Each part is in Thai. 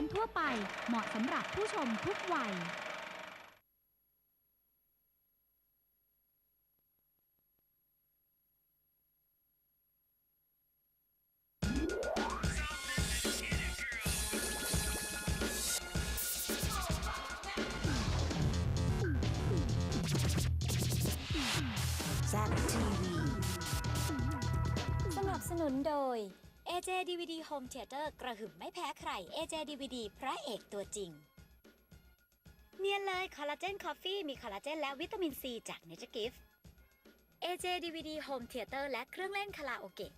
การทั่วไปเหมาะสำหรับผู้ชมทุกวัย Zap TV สนับสนุนโดย AJ DVD Home Theater กระหึ่มไม่แพ้ใคร AJ DVD พระเอกตัวจริง เนียนเลยคอลลาเจนคอฟฟี่มีคอลลาเจนและวิตามินซีจาก Nature Gift AJ DVD Home Theater และเครื่องเล่นคาราโอเกะ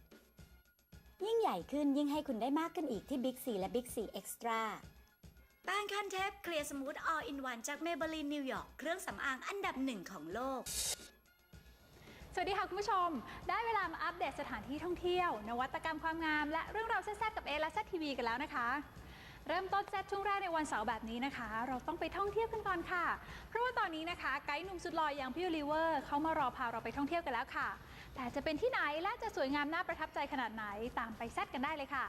ยิ่งใหญ่ขึ้นยิ่งให้คุณได้มากขึ้นอีกที่ Big C และ Big C Extra แป้งคันเทปเคลียร์สมูท All in One จาก Maybelline New York เครื่องสำอางอันดับหนึ่งของโลก วัสดีค่ะคุณผู้ชม ได้เวลามาอัปเดตสถานที่ท่องเที่ยว นวัตกรรมความงาม และเรื่องราวแซ่บๆกับเอและแซทีวีกันแล้วนะคะ เริ่มต้นแซดช่วงแรกในวันเสาร์แบบนี้นะคะ เราต้องไปท่องเที่ยวกันก่อนค่ะ เพราะว่าตอนนี้นะคะไกด์หนุ่มสุดหล่ออย่างพี่ลิเวอร์เขามารอพาเราไปท่องเที่ยวกันแล้วค่ะ แต่จะเป็นที่ไหนและจะสวยงามน่าประทับใจขนาดไหนตามไปแซดกันได้เลยค่ะ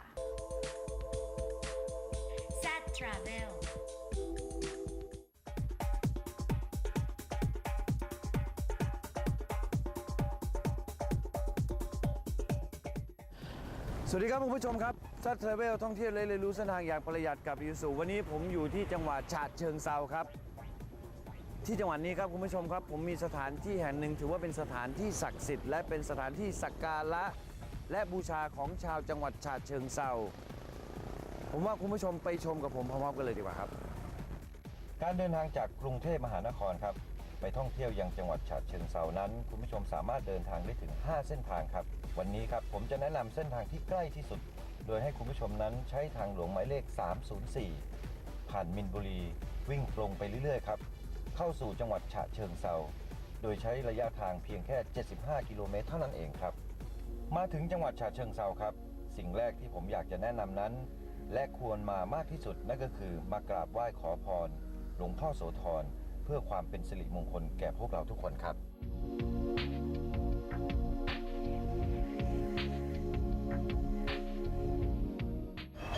Z Travel สวัสดีครับคุณผู้ชมครับซัดเทเวลท่องเที่ยวและเรียนรู้เส้นทางอย่างประหยัดกับยูสุวันนี้ผมอยู่ที่จังหวัดฉะเชิงเซาครับ ที่จังหวัดนี้ครับคุณผู้ชมครับ ผมมีสถานที่แห่งหนึ่ง ถือว่าเป็นสถานที่ศักดิ์สิทธิ์และเป็นสถานที่สักการะและบูชาของชาวจังหวัดฉะเชิงเซาผมว่าคุณผู้ชมไปชมกับผมพร้อมๆกันเลยดีกว่าครับ การเดินทางจากกรุงเทพมหานครครับ ไปท่องเที่ยวยังจังหวัดฉะเชิงเซานั้น คุณผู้ชมสามารถเดินทางได้ถึง 5 เส้นทางครับ วันนี้ครับผมจะแนะนำเส้นทางที่ใกล้ที่สุด โดยให้คุณผู้ชมนั้นใช้ทางหลวงหมายเลข 304 ผ่านมินบุรี วิ่งตรงไปเรื่อยๆครับ เข้าสู่จังหวัดฉะเชิงเซาโดยใช้ระยะทางเพียงแค่ 75 กิโลเมตรเท่านั้นเองครับ มาถึงจังหวัดฉะเชิงเซาครับ สิ่งแรกที่ผมอยากจะแนะนำนั้น และควรมามากที่สุดนั่นก็คือมากราบไหว้ขอพร หลวงพ่อโสธรเพื่อความเป็นสิริมงคลแก่พวกเราทุกคนครับ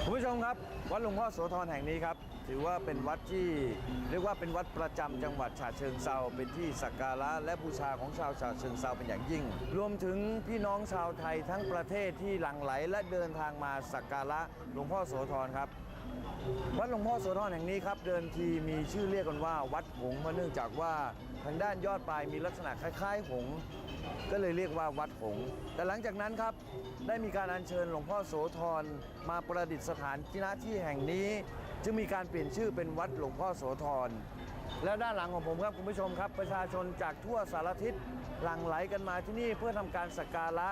คุณผู้ชมครับ วัดหลวงพ่อโสธรแห่งนี้ครับ ถือว่าเป็นวัดที่เรียกว่าเป็นวัดประจำจังหวัดฉะเชิงเซาเป็นที่สักการะและบูชาของชาวฉะเชิงเซาเป็นอย่างยิ่ง รวมถึงพี่น้องชาวไทยทั้งประเทศที่หลั่งไหลและเดินทางมาสักการะหลวงพ่อโสธรครับวัดหลวงพ่อโสธรแห่งนี้ครับเดิมทีมีชื่อเรียกกันว่า วัดหงเพราะเนื่องจากว่าทางด้านยอดปลายมีลักษณะคล้ายๆหงก็เลยเรียกว่าวัดหงแต่หลังจากนั้นครับได้มีการอัญเชิญหลวงพ่อโสธรมาประดิษฐานที่หน้าที่แห่งนี้ จึงมีการเปลี่ยนชื่อเป็นวัดหลวงพ่อโสธรแล้วด้านหลังของผมครับคุณผู้ชมครับ ประชาชนจากทั่วสารทิศหลั่งไหลกันมาที่นี่เพื่อทำการสักการะ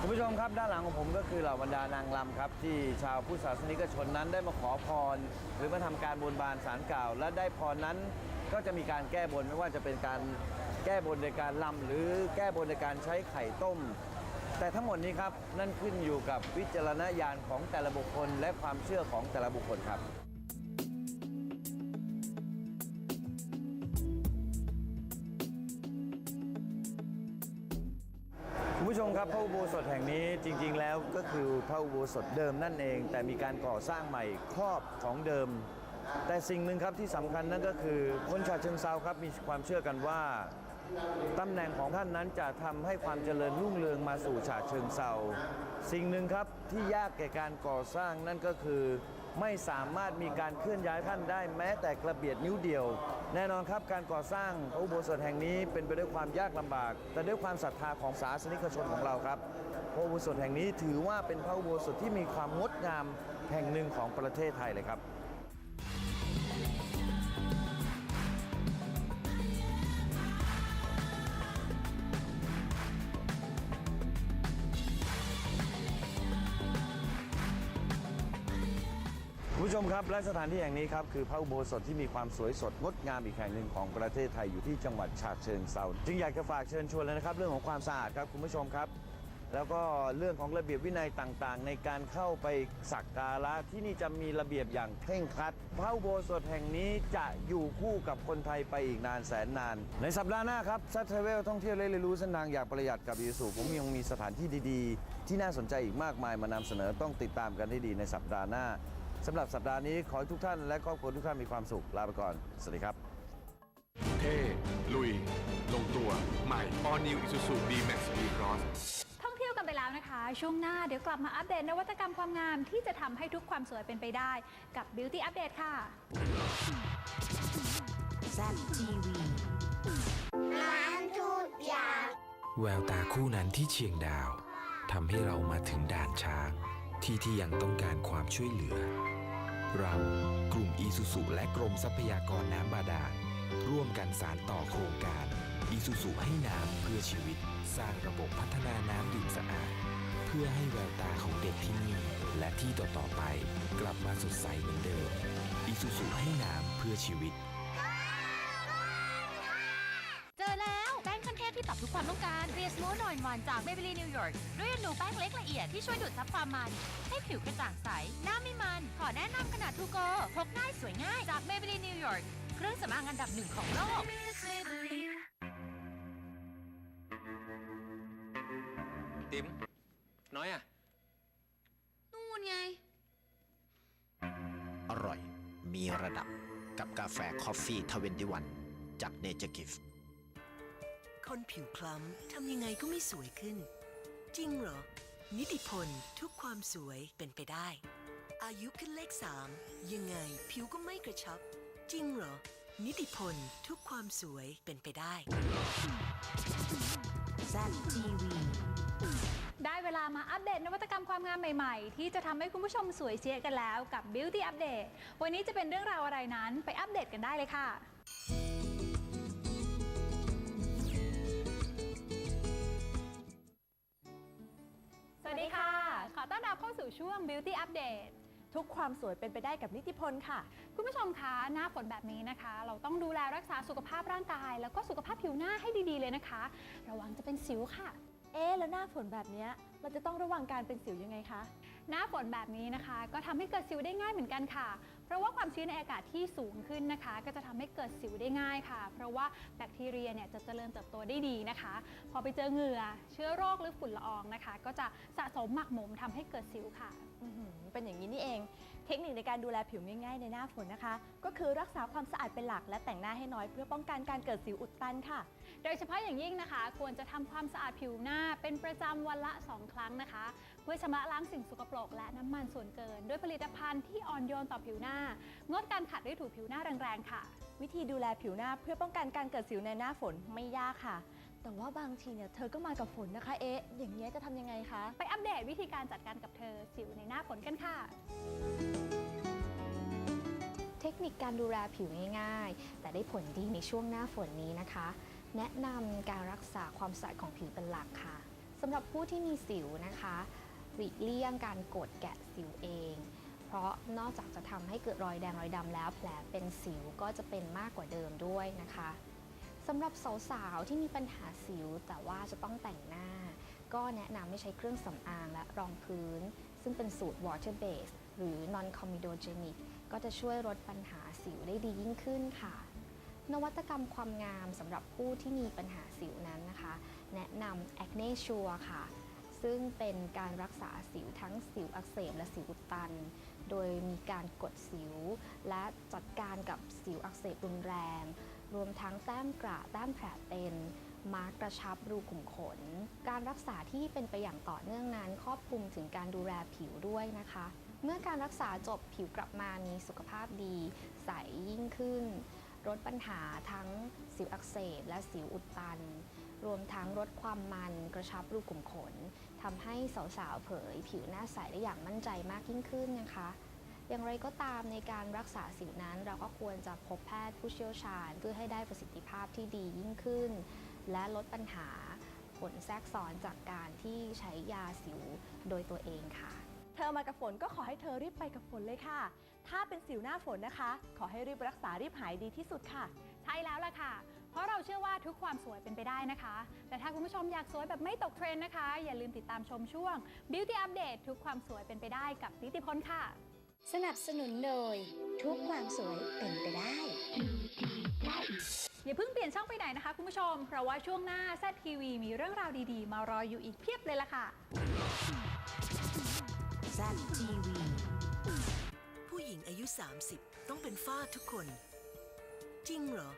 คุณผู้ชมครับด้านหลังของผมก็คือเหล่าบรรดานางรำครับ ที่ชาวพุทธศาสนิกชนนั้นได้มาขอพร หรือมาทำการบนบานสารกล่าว และได้พรนั้นก็จะมีการแก้บนไม่ว่าจะเป็นการแก้บนในการลำหรือแก้บนในการใช้ไข่ต้ม แต่ทั้งหมดนี้ครับ นั่นขึ้นอยู่กับวิจารณญาณของแต่ละบุคคล และความเชื่อของแต่ละบุคคลครับ คุณผู้ชมครับพระอุโบสถแห่งนี้จริง ๆ แล้วก็คือพระอุโบสถเดิมนั่นเอง แต่มีการก่อสร้างใหม่ครอบของเดิม แต่สิ่งหนึ่งครับที่สำคัญนั่นก็คือคนชาเชิงเซาครับมีความเชื่อกันว่า ตำแหน่งของท่านนั้นจะทำให้ความเจริญรุ่งเรืองมาสู่ฉาเชิงเซาสิ่งหนึ่งครับที่ยากแก่การก่อสร้างนั่นก็คือ ไม่สามารถมีการเคลื่อนย้ายท่านได้แม้แต่กระเบียดนิ้วเดียว แน่นอนครับการก่อสร้างพระอุโบสถแห่งนี้เป็นไปด้วยความยากลำบาก แต่ด้วยความศรัทธาของศาสนิกชนของเราครับพระอุโบสถแห่งนี้ถือว่าเป็นพระอุโบสถที่มีความงดงามแห่งหนึ่งของประเทศไทยเลยครับ ผู้ชมครับและสถานที่แห่งนี้ครับคือพระอุโบสถที่มีความสวยสดงดงามอีกแห่งหนึ่งของประเทศไทยอยู่ที่จังหวัดฉะเชิงเซาจึงอยากจะฝากเชิญชวนเลยนะครับ เรื่องของความสะอาดครับคุณผู้ชมครับ แล้วก็เรื่องของระเบียบวินัยต่างๆ ในการเข้าไปสักการะที่นี่จะมีระเบียบอย่างเคร่งครัดพระอุโบสถแห่งนี้จะอยู่คู่กับคนไทยไปอีกนานแสนนาน ในสัปดาห์หน้าครับซัตเทเวลท่องเที่ยวและเรียนรู้เส้นทางอยางประหยัดกับอีสุผมยังมีสถานที่ดีๆ ที่น่าสนใจอีกมากมายมานำเสนอต้องติดตามกันให้ดีในสัปดาห์หน้า สำหรับสัปดาห์นี้ขอให้ทุกท่านและครอบครัวทุกท่านมีความสุขลาไปก่อน สวัสดีครับ เท่ลุย ลงตัวใหม่ All New Isuzu D-Max V-Cross ท่องเที่ยวกันไปแล้วนะคะ ช่วงหน้าเดี๋ยวกลับมาอัปเดตนวัตกรรมความงามที่จะทำให้ทุกความสวยเป็นไปได้กับ Beauty Update ค่ะ Zap TV แววตาคู่นั้นที่เชียงดาวทำให้เรามาถึงด่านช้าง ที่ที่ยังต้องการความช่วยเหลือ เรากลุ่มอีสุสุและกรมทรัพยากรน้ำบาดาลร่วมกันสารต่อโครงการอีสุสุให้น้ำเพื่อชีวิต สร้างระบบพัฒนาน้ำดื่มสะอาด เพื่อให้แววตาของเด็กที่นี่และที่ต่อๆไป กลับมาสดใสเหมือนเดิมอีสุสุให้น้ำเพื่อชีวิต การเรียสโมนอยวันจาก Maybelline New York ด้วยอนูแป้งเล็กละเอียดที่ช่วยดูดซับความมัน ให้ผิวกระจ่างใส หน้าไม่มัน ขอแนะนำขนาดทูโกพกง่ายสวยง่ายจาก Maybelline New York เครื่องสำอางอันดับหนึ่งของโลก ติ๋มน้อยอะ นู่นไง อร่อย มีระดับกับกาแฟคอฟฟี่ทเวนตี้วันจากเนเจอร์กิฟ คนผิวคล้ำทำยังไงก็ไม่สวยขึ้น จริงเหรอ นิติพลทุกความสวยเป็นไปได้ อายุขึ้นเลขสามยังไงผิวก็ไม่กระชับ จริงเหรอ นิติพลทุกความสวยเป็นไปได้ Zap TV ได้เวลามาอัปเดตนวัตกรรมความงามใหม่ ๆ ที่จะทำให้คุณผู้ชมสวยเชียกันแล้วกับ Beauty Update วันนี้จะเป็นเรื่องราวอะไรนั้นไปอัปเดตกันได้เลยค่ะ สวัสดีค่ะ ขอต้อนรับเข้าสู่ช่วง Beauty Update ทุกความสวยเป็นไปได้กับนิติพลค่ะ คุณผู้ชมคะหน้าฝนแบบนี้นะคะ เราต้องดูแลรักษาสุขภาพร่างกาย แล้วก็สุขภาพผิวหน้าให้ดีๆเลยนะคะ ระวังจะเป็นสิวค่ะ เอ๊ะแล้วหน้าฝนแบบเนี้ยเราจะต้องระวังการเป็นสิวยังไงคะหน้าฝนแบบนี้นะคะ ก็ทำให้เกิดสิวได้ง่ายเหมือนกันค่ะ เพราะว่าความชื้นในอากาศที่สูงขึ้นนะคะ ก็จะทำให้เกิดสิวได้ง่ายค่ะ เพราะว่าแบคทีเรียเนี่ยจะเจริญเติบโตได้ดีนะคะ พอไปเจอเหงื่อเชื้อโรคหรือฝุ่นละอองนะคะ ก็จะสะสมหมักหมมทำให้เกิดสิวค่ะเป็นอย่างนี้นี่เอง เทคนิคในการดูแลผิวง่ายๆ ในหน้าฝนนะคะ ก็คือรักษาความสะอาดเป็นหลักและแต่งหน้าให้น้อยเพื่อป้องกันการเกิดสิวอุดตันค่ะ โดยเฉพาะอย่างยิ่งนะคะ ควรจะทำความสะอาดผิวหน้าเป็นประจำวันละ 2 ครั้งนะคะ เพื่อชำระล้างสิ่งสกปรกและน้ำมันส่วนเกิน ด้วยผลิตภัณฑ์ที่อ่อนโยนต่อผิวหน้า งดการขัดด้วยถูผิวหน้าแรงๆค่ะ วิธีดูแลผิวหน้าเพื่อป้องกันการเกิดสิวในหน้าฝนไม่ยากค่ะแต่ว่าบางทีเนี่ยเธอก็มากับฝนนะคะเอ๊ะอย่างนี้ยจะทำยังไงคะ ไปอัปเดตวิธีการจัดการกับเธอสิวในหน้าฝนกันค่ะ นิคการดูแลผิวง่ายๆ แต่ได้ผลดีในช่วงหน้าฝนนี้นะคะ แนะนำการรักษาความสะอาดของผิวเป็นหลักค่ะสำหรับผู้ที่มีสิวนะคะหลีกเลี่ยงการกดแกะสิวเอง เพราะนอกจากจะทำให้เกิดรอยแดงรอยดำแล้วแผลเป็นสิวก็จะเป็นมากกว่าเดิมด้วยนะคะสำหรับสาวๆที่มีปัญหาสิวแต่ว่าจะต้องแต่งหน้า ก็แนะนำให้ใช้เครื่องสำอางและรองพื้น ซึ่งเป็นสูตร water base หรือ non comedogenic ก็จะช่วยลดปัญหาสิวได้ดียิ่งขึ้นค่ะ นวัตกรรมความงามสำหรับผู้ที่มีปัญหาสิวนั้นนะคะ แนะนำ Acne Sure ค่ะ ซึ่งเป็นการรักษาสิวทั้งสิวอักเสบและสิวอุดตัน โดยมีการกดสิว และจัดการกับสิวอักเสบรุนแรง รวมทั้งแต้มกระแต้มแผลเป็นมาร์กกระชับรูขุมขน การรักษาที่เป็นไปอย่างต่อเนื่องนั้น ครอบคลุมถึงการดูแลผิวด้วยนะคะ เมื่อการรักษาจบผิวกลับมามีสุขภาพดี ใสยิ่งขึ้น ลดปัญหาทั้งสิวอักเสบและสิวอุดตัน รวมทั้งลดความมันกระชับรูขุมขนทำให้สาวๆเผย ผิวหน้าใสได้อย่างมั่นใจมากยิ่งขึ้นนะคะอย่างไรก็ตามในการรักษาสิวนั้น เราก็ควรจะพบแพทย์ผู้เชี่ยวชาญ เพื่อให้ได้ประสิทธิภาพที่ดียิ่งขึ้น และลดปัญหาผลแทรกซ้อนจากการที่ใช้ยาสิวโดยตัวเองค่ะ เธอมากับฝนก็ขอให้เธอรีบไปกับฝนเลยค่ะ ถ้าเป็นสิวหน้าฝนนะคะ ขอให้รีบรักษารีบหายดีที่สุดค่ะ ใช่แล้วล่ะค่ะพเพราะเราเชื่อว่าทุกความสวยเป็นไปได้นะคะ แต่ถ้าคุณผู้ชมอยากสวยแบบไม่ตกเทรนด์นะคะ อย่าลืมติดตามชมช่วง Beauty Update ทุกความสวยเป็นไปได้กับนิติพลค่ะ สนับสนุนโดย ทุกความสวยเป็นไปได้ อย่าเพิ่งเปลี่ยนช่องไปไหนนะคะคุณผู้ชม เพราะว่าช่วงหน้า ZTV มีเรื่องราวดีๆ มารออยู่อีกเพียบเลยล่ะค่ะ ZTV ผู้หญิงอายุ 30 ต้องเป็นฝ้าทุกคน จริงเหรอ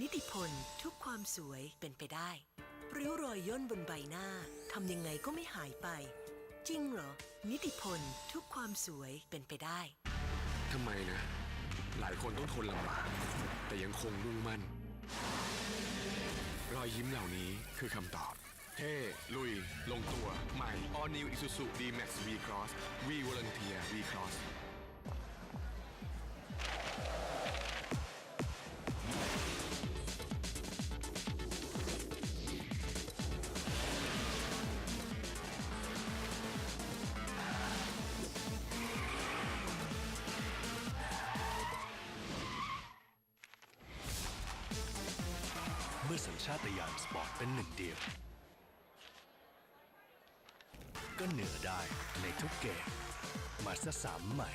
นิติพลทุกความสวยเป็นไปได้ ริ้วรอยย่นบนใบหน้าทำยังไงก็ไม่หายไป จริงเหรอ นิติพลทุกความสวยเป็นไปได้ทำไมนะ หลายคนต้องทนลำบากแต่ยังคงมุ่งมั่นรอยยิ้มเหล่านี้คือคำตอบ เท่ลุย ลงตัว ใหม่ All New Isuzu D-Max V-Cross V Volunteer V-Cross เมื่อสัญชาตญาณสปอร์ตเป็นหนึ่งเดียว ก็เหนือได้ในทุกเกม มาสสามใหม่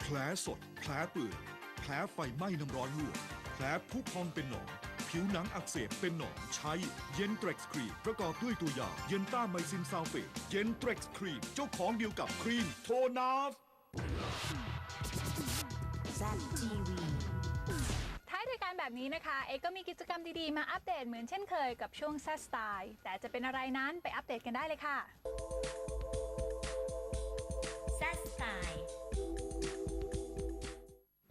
แผลสด แผลเปื่อยแผลไฟไหม้น้ำร้อนลวกแผลผู้พองเป็นหนอง ผิวหนังอักเสบเป็นหนองใช้เย็นเทร็กซ์ครีมประกอบด้วยตัวยาเย็นต้าไมซินซัลเฟตเย็นเทร็กซ์ครีมเจ้าของเดียวกับครีมโทนาฟ ZTV ท้านแบบนี้นะคะ เอกก็มีกิจกรรมดีๆ มาอัปเดตเหมือนเช่นเคยกับช่วงแซสไตล์แต่จะเป็นอะไรนั้นไปอัปเดตกันได้เลยค่ะ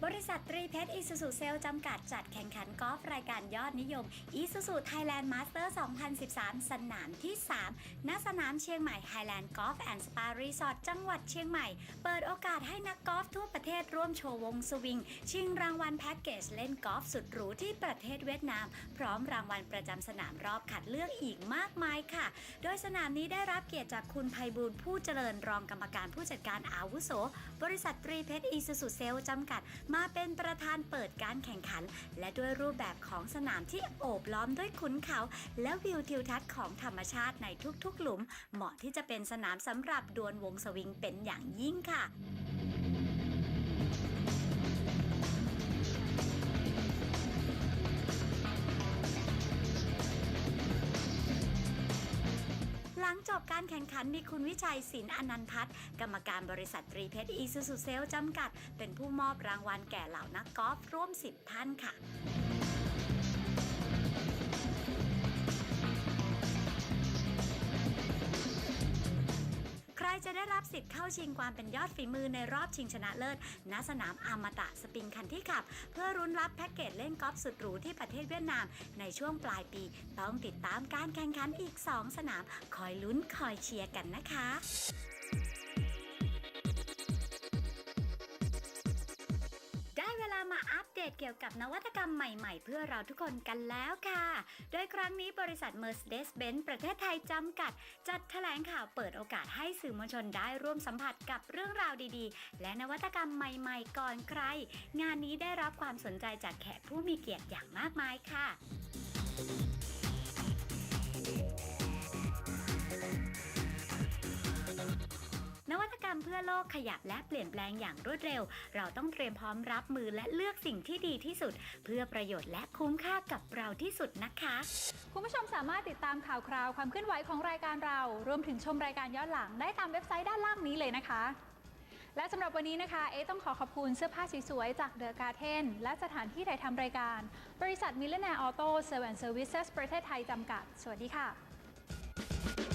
บริษัทตรีเพชรอิสุสุเซลจำกัดจัดแข่งขันกอล์ฟรายการยอดนิยมอิสุสุไทยแลนด์มาสเตอร์ 2013 สนามที่ 3 ณ สนามเชียงใหม่ไฮแลนด์กอล์ฟแอนด์สปารีสอร์ทจังหวัดเชียงใหม่ เปิดโอกาสให้นักกอล์ฟทั่วประเทศร่วมโชว์วงสวิง ชิงรางวัลแพ็กเกจเล่นกอล์ฟสุดหรูที่ประเทศเวียดนาม พร้อมรางวัลประจำสนามรอบคัดเลือกอีกมากมายค่ะ โดยสนามนี้ได้รับเกียรติจากคุณภัยบูลผู้เจริญรองกรรมการผู้จัดการอาวุโส บริษัทตรีเพชรอีซูซูเซลจำกัดมาเป็นประธานเปิดการแข่งขัน และด้วยรูปแบบของสนามที่โอบล้อมด้วยขุนเขา และวิวทิวทัศน์ของธรรมชาติในทุกๆ หลุม เหมาะที่จะเป็นสนามสำหรับดวลวงสวิงเป็นอย่างยิ่งค่ะ งจบการแข่งขันมีคุณวิชัยศิลป์อนันพัฒน์กรรมการบริษัทตรีเพชรอีซูซูเซลจำกัด เป็นผู้มอบรางวัลแก่เหล่านักกอล์ฟร่วม 10 ท่านค่ะ จะได้รับสิทธิ์เข้าชิงความเป็นยอดฝีมือในรอบชิงชนะเลิศ ณ สนามอมตะสปริงคันที่ขับ เพื่อรุนรับแพ็กเกจเล่นกอล์ฟสุดหรูที่ประเทศเวียดนาม ในช่วงปลายปี ต้องติดตามการแข่งขันอีก 2 สนาม คอยลุ้นคอยเชียร์กันนะคะ ดตเกี่ยวกับนวัตกรรมใหม่ๆ เพื่อเราทุกคนกันแล้วค่ะ โดยครั้งนี้บริษัท Mercedes-Benz ประเทศไทยจำกัด จัดแถลงข่าวเปิดโอกาสให้สื่อมวลชนได้ร่วมสัมผัสกับเรื่องราวดีๆ และนวัตกรรมใหม่ๆ ก่อนใคร งานนี้ได้รับความสนใจจากแขกผู้มีเกียรติอย่างมากมายค่ะ รมเพื่อโลกขยับและเปลี่ยนแปลงอย่างรวดเร็ว เราต้องเตรียมพร้อมรับมือและเลือกสิ่งที่ดีที่สุด เพื่อประโยชน์และคุ้มค่ากับเราที่สุดนะคะ คุณผู้ชมสามารถติดตามข่าวคราวความเคลื่อนไหวของรายการเรา รวมถึงชมรายการย้อนหลังได้ตามเว็บไซต์ด้านล่างนี้เลยนะคะ และสำหรับวันนี้นะคะ เอต้องขอขอบคุณเสื้อผ้าสวยๆจากเดอะการ์เทนและสถานที่ถ่ายทำรายการ บริษัทมิเลนแนร์ออโต้เซเว่นเซอร์วิสเซสประเทศไทยจำกัด สวัสดีค่ะ